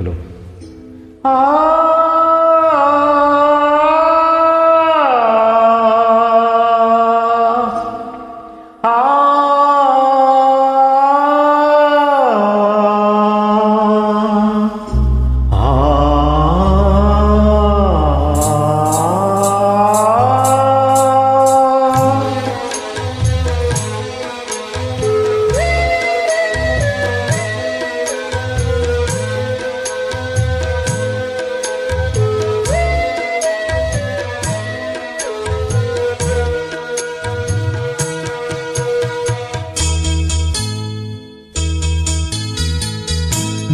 হলো। আ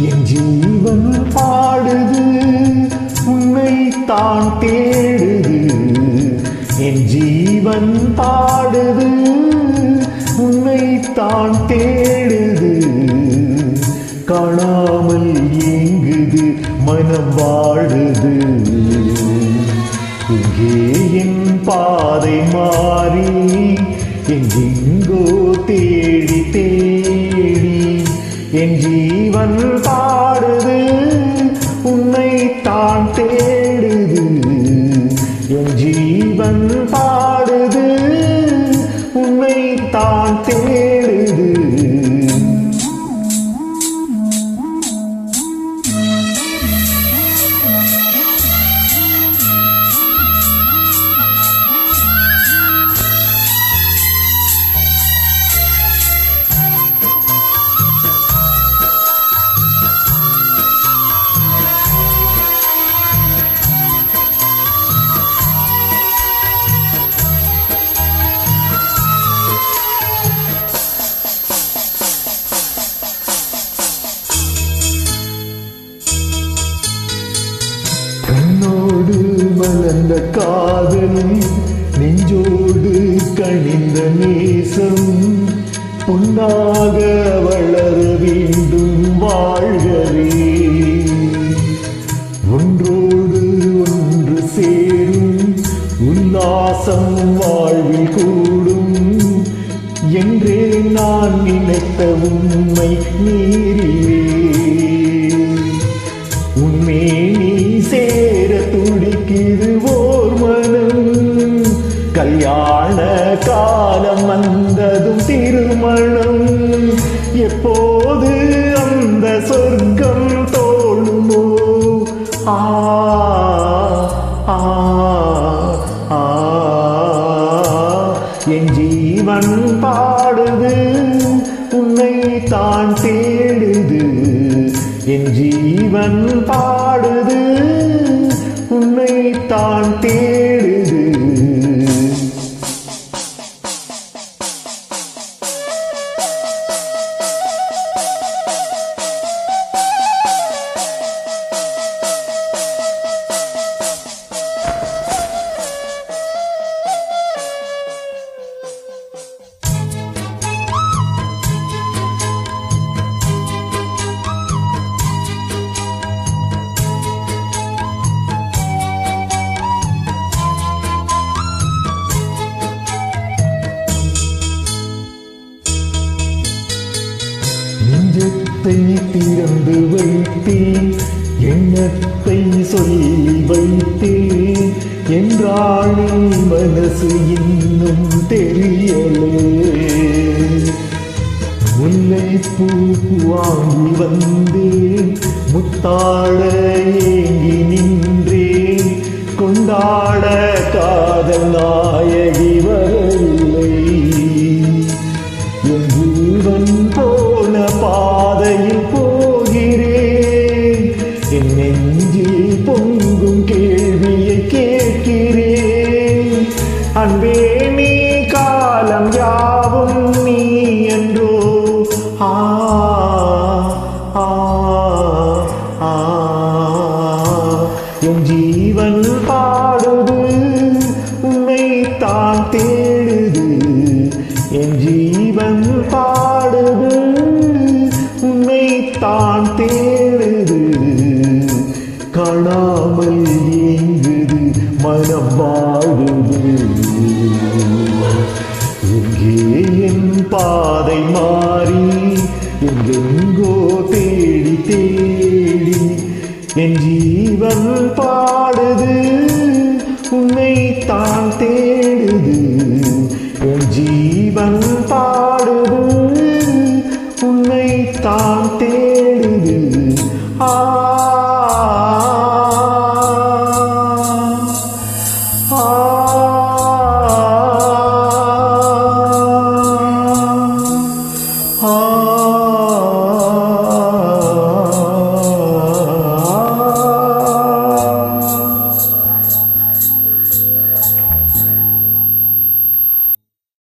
என் ஜீவன் பாடுது உன்னை தான் தேடுது. என் ஜீவன் பாடுது உன்னை தான் தேடுது. காணாமல் ஏங்குது மனம் வாழுது. இங்கே என் பாதை மாறி எங்கெங்கோ தேடி தேடி ஜீவன் பாடுது உன்னை தான் தேடுது. என் ஜீவன் பாடுது உன்னை தான் தேடு கலந்த காதல் நெஞ்சோடு கணிந்த நேசம். பொன்னாக வளர வேண்டும் வாழ்கவே ஒன்றோடு ஒன்று சேரும் உல்லாசம் வாழ்வில் கூடும். என்றே நான் நினைத்த உண்மை மீறியே காலம் வந்ததும் திருமணம். எப்போது அந்த சொர்க்கம் தோழுமோ? ஆ ஆ ஆ. என் ஜீவன் பாடுது உன்னை தான் தேடுது. என் ஜீவன் பாடுது உன்னை தான் தேடுது. நெஞ்சத்தை திறந்து வைத்தேன். எண்ணத்தை சொல்லி வைத்தேன். என்றாளே மனசு இன்னும் தெரியலே. முல்லை பூ வாங்கி வந்தேன். முத்தாட ஏங்கி நின்றேன். கொண்டாட காதல் நாயகி Oh, மாறி எங்கெங்கோ